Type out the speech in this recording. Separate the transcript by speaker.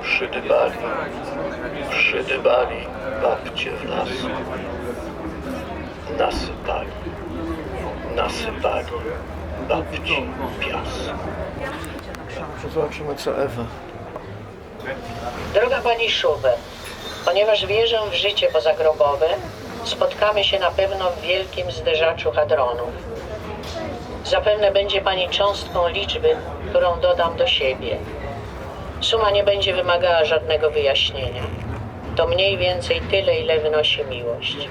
Speaker 1: Przydybali, przydybali babcie w las. Nasypali, nasypali babci piasek. Zobaczymy co Ewa.
Speaker 2: Droga Pani Szubę, ponieważ wierzę w życie pozagrobowe, spotkamy się na pewno w wielkim zderzaczu hadronów. Zapewne będzie Pani cząstką liczby, którą dodam do siebie. Suma nie będzie wymagała żadnego wyjaśnienia. To mniej więcej tyle, ile wynosi miłość.